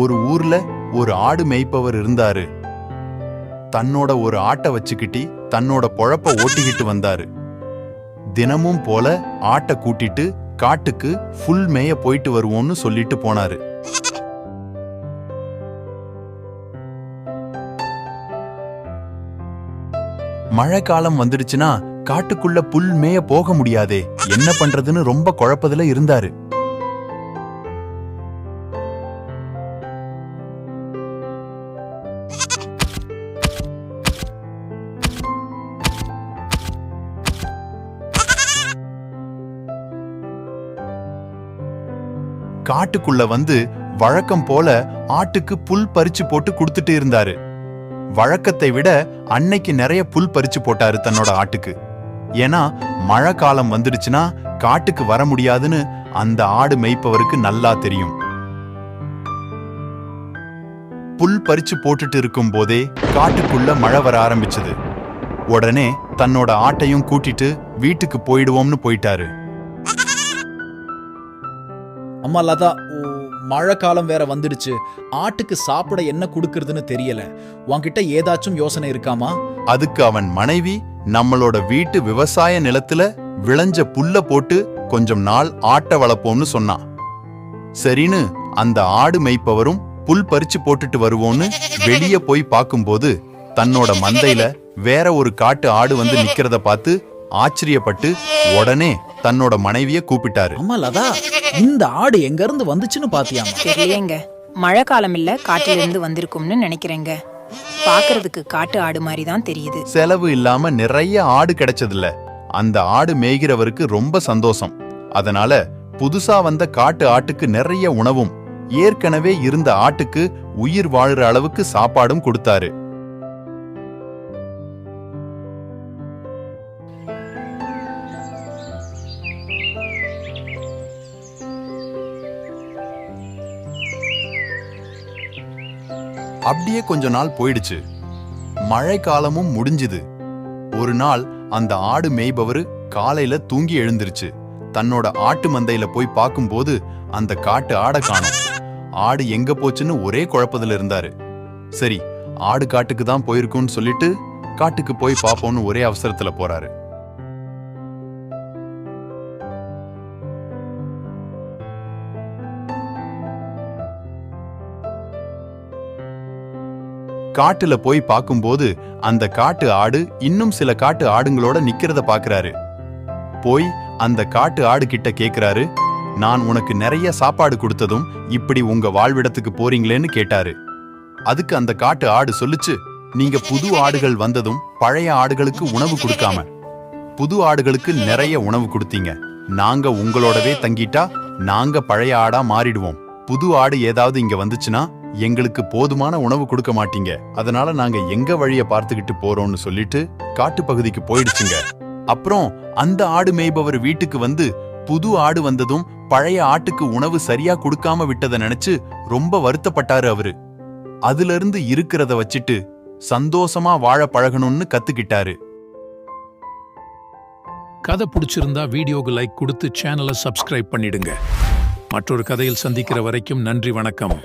ஒரு ஊர்ல ஒரு ஆடு மேய்ப்பவர் இருந்தாரு. தன்னோட ஒரு ஆட்டை வச்சுக்கிட்டி தன்னோட பொழப்ப ஓட்டிக்கிட்டு வந்தாரு. தினமும் போல ஆட்டை கூட்டிட்டு காட்டுக்கு ஃபுல் மேய போயிட்டு வருவோம்னு சொல்லிட்டு போனாரு. மழை காலம் வந்துடுச்சுன்னா காட்டுக்குள்ள புல் மேய போக முடியாதே. என்ன பண்றதுன்னு ரொம்ப குழப்பத்துல இருந்தாரு. காட்டுக்குள்ள வந்து வழக்கம் போல ஆட்டுக்கு புல் பறிச்சு போட்டு கொடுத்துட்டு இருந்தாரு. வழக்கத்தை விட அன்னைக்கு நிறைய புல் பறிச்சு போட்டாரு தன்னோட ஆட்டுக்கு. ஏன்னா மழை காலம் வந்துடுச்சுன்னா காட்டுக்கு வர முடியாதுன்னு அந்த ஆடு மேய்ப்பவருக்கு நல்லா தெரியும். புல் பறிச்சு போட்டுட்டு இருக்கும் போதே காட்டுக்குள்ள மழை வர ஆரம்பிச்சது. உடனே தன்னோட ஆட்டையும் கூட்டிட்டு வீட்டுக்கு போயிடுவோம்னு போயிட்டாரு. அம்மா லதா ஓ, மழை காலம் வேற வந்துடுச்சு. ஆட்டுக்கு சாப்பிட என்ன கொடுக்கறதுன்னு தெரியல. உன்கிட்ட ஏதாச்சும் யோசனை இருக்காமா? அதுக்கு அவன் மனைவி நம்மளோட வீட்டு விவசாய நிலத்துல விளைஞ்ச புல்ல போட்டு கொஞ்சம் நாள் ஆட்டை வளர்ப்போம்னு சொன்னான் சரின்னு அந்த ஆடு மேய்ப்பவரும் புல் பறிச்சு போட்டுட்டு வருவோன்னு வெளியே போய் பார்க்கும்போது தன்னோட மந்தையில வேற ஒரு காட்டு ஆடு வந்து நிக்கிறத பார்த்து ஆச்சரியப்பட்டு உடனே தன்னோட மனைவிய கூப்பிட்டாரு. அம்மா லதா இந்த ஆடு எங்க இருந்து வந்துச்சுன்னு பாத்தியாமா தெரியலையேங்க. மழை காலம் இல்ல காட்டிலிருந்து வந்திருக்கும்னு நினைக்கிறேங்க. பார்க்கிறதுக்கு காட்டு ஆடு மாதிரி தான் தெரியுது. செலவு இல்லாம நிறைய ஆடு கிடைச்சதுல அந்த ஆடு மேய்கிறவருக்கு ரொம்ப சந்தோஷம். அதனால புதுசா வந்த காட்டு ஆட்டுக்கு நிறைய உணவும் ஏற்கனவே இருந்த ஆட்டுக்கு உயிர் வாழுற அளவுக்கு சாப்பாடும் கொடுத்தாரு. அப்படியே கொஞ்ச நாள் போயிடுச்சு. மழை காலமும் முடிஞ்சுது. ஒரு நாள் அந்த ஆடு மேய்பவரு காலையில தூங்கி எழுந்திருச்சு. தன்னோட ஆட்டு மந்தையில போய் பார்க்கும்போது அந்த காட்டு ஆடை காணும். ஆடு எங்க போச்சுன்னு ஒரே குழப்பத்துல இருந்தாரு. சரி ஆடு காட்டுக்கு தான் போயிருக்கும்னு சொல்லிட்டு காட்டுக்கு போய் பார்ப்போம்னு ஒரே அவசரத்துல போறாரு. காட்டுல போய் பார்க்கும்போது அந்த காட்டு ஆடு இன்னும் சில காட்டு ஆடுங்களோட நிக்கிறத பாக்குறாரு. போய் அந்த காட்டு ஆடு கிட்ட கேக்குறாரு நான் உனக்கு நிறைய சாப்பாடு கொடுத்ததும் இப்படி உங்க வாழ்விடத்துக்கு போறீங்களேன்னு கேட்டாரு. அதுக்கு அந்த காட்டு ஆடு சொல்லுச்சு நீங்க புது ஆடுகள் வந்ததும் பழைய ஆடுகளுக்கு உணவு கொடுக்காம புது ஆடுகளுக்கு நிறைய உணவு கொடுத்தீங்க. நாங்க உங்களோடவே தங்கிட்டா நாங்க பழைய ஆடா மாறிடுவோம். புது ஆடு ஏதாவது இங்க வந்துச்சுன்னா எங்களுக்கு போதுமான உணவு கொடுக்க மாட்டீங்க. அதனால நாங்க எங்க வழிய பார்த்துக்கிட்டு போறோம்னு சொல்லிட்டு காட்டு பகுதிக்கு போயிடுச்சுங்க. அப்புறம் அந்த ஆடு மேய்பவர் வீட்டுக்கு வந்து புது ஆடு வந்ததும் பழைய ஆட்டுக்கு உணவு சரியா கொடுக்காம விட்டத நினைச்சு ரொம்ப வருத்தப்பட்டாரு அவரு. அதுல இருந்து இருக்கிறத வச்சுட்டு சந்தோஷமா வாழ பழகணும்னு கத்துக்கிட்டாரு. கதை பிடிச்சிருந்தா வீடியோக்கு லைக் கொடுத்து சேனலை சப்ஸ்கிரைப் பண்ணிடுங்க. மற்றொரு கதையில் சந்திக்கிற வரைக்கும் நன்றி வணக்கம்.